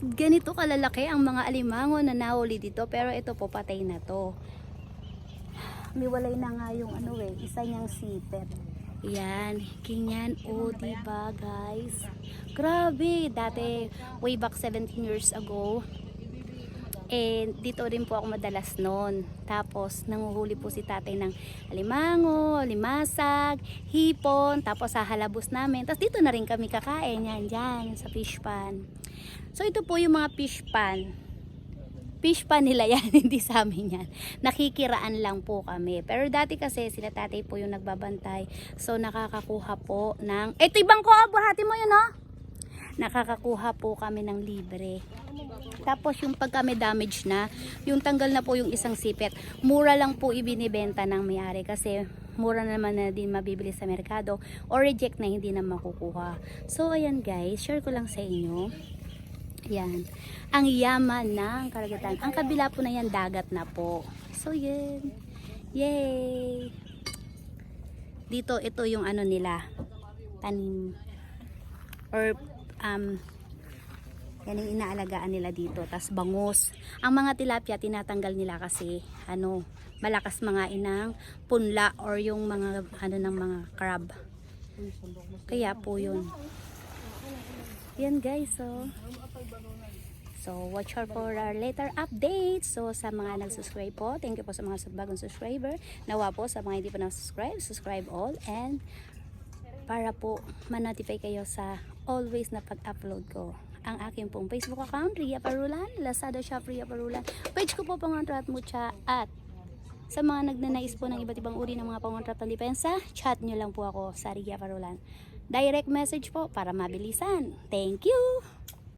ganito kalalaki ang mga alimango na nahuli dito. Pero ito po, patay na to. Miwalay na nga yung ano eh, isa niyang sipet. Yan, ganyan. O, oh, diba guys? Grabe, dati way back 17 years ago, eh, dito rin po ako madalas noon. Tapos, nanguhuli po si tatay ng alimango, limasag, hipon, tapos hahalabos namin. Tapos dito na rin kami kakain, yan, dyan, sa fish pan. So, ito po yung mga fish pan. Fish pan nila yan, hindi sa amin yan. Nakikiraan lang po kami. Pero dati kasi, sila tatay po yung nagbabantay. So, nakakakuha po ng... Ito ibang ko, buhati mo yun, oh! Nakakakuha po kami ng libre. Tapos yung pag kami damage na, yung tanggal na po yung isang sipet, mura lang po ibinibenta ng may-ari kasi mura na naman na din mabibili sa merkado or reject na hindi na makukuha. So ayan guys, share ko lang sa inyo. Yan. Ang yaman ng karagatan. Ang kabila po na yan, dagat na po. So yan. Yay! Dito, ito yung ano nila. Tanim. Or um, yan yung inaalagaan nila dito. tas bangus. Ang mga tilapia, tinatanggal nila kasi, ano, malakas mga inang punla or yung mga, ano ng mga crab. Kaya po yun. Yan guys, so. So, watch out for our later updates. So, sa mga nag-subscribe po, thank you po sa mga bagong subscriber. Nawa po sa mga hindi pa na-subscribe, subscribe all. And, para po ma-notify kayo sa always na pag-upload ko ang aking pong Facebook account, Ria Parulan, Lazada Shop Ria Parulan, page ko po Pangantrat Mucha at sa mga nagnanais po ng iba't ibang uri ng mga pangantrat ng depensa, chat nyo lang po ako sa Ria Parulan. Direct message po para mabilisan. Thank you!